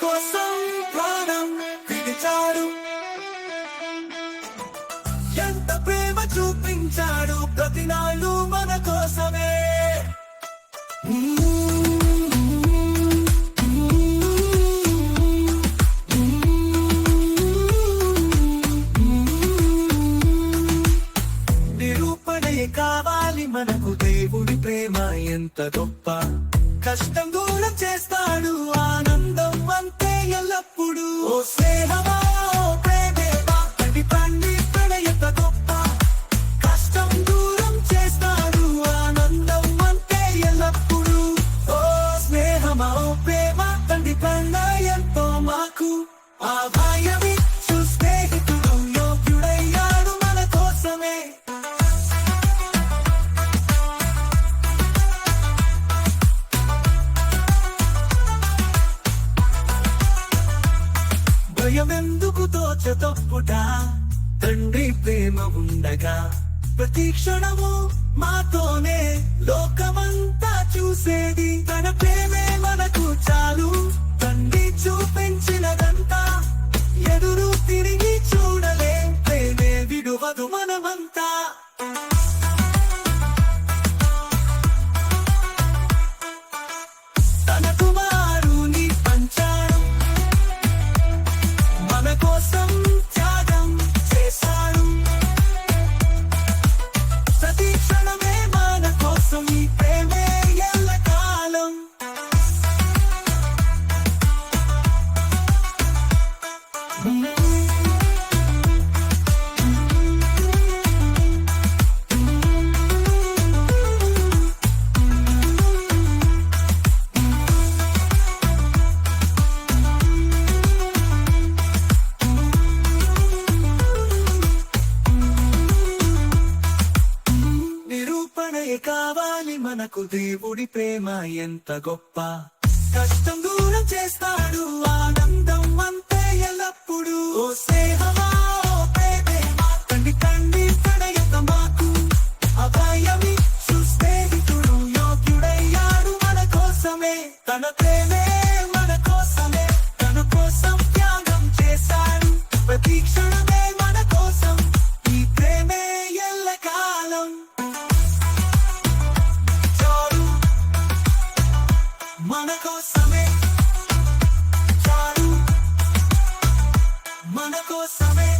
కోసం ప్రాణం విడిచాడు. ఎంత ప్రేమ చూపించాడు ప్రతినాడు మన కోసమే. నిరూపణయే కావాలి మనకు దేవుడి ప్రేమ ఎంత గొప్ప. కష్టం దూరం చేస్తాడు ఆనందం. ఎల్లప్పుడు. ఓ స్నేహమా ఓ పండి ప్రణయత గొప్ప. కష్టం దూరం చేస్తాడు ఆనందం అంటే ఎల్లప్పుడు. ఓ స్నేహమా ఓ ప్రేమ పండ ఎంతో మాకు. ఆ భాయమే భయమెందుకు తోచతప్పుట తండ్రి ప్రేమ ఉండగా ప్రతి క్షణము మాతోనే లోకమంతా చూసేది తన ప్రేమ. మనకు దేవుడి ప్రేమ ఎంత గొప్ప. కష్టం దూరం చేస్తాడు ఆనందం మన కోసమే చాలు. మన కోసమే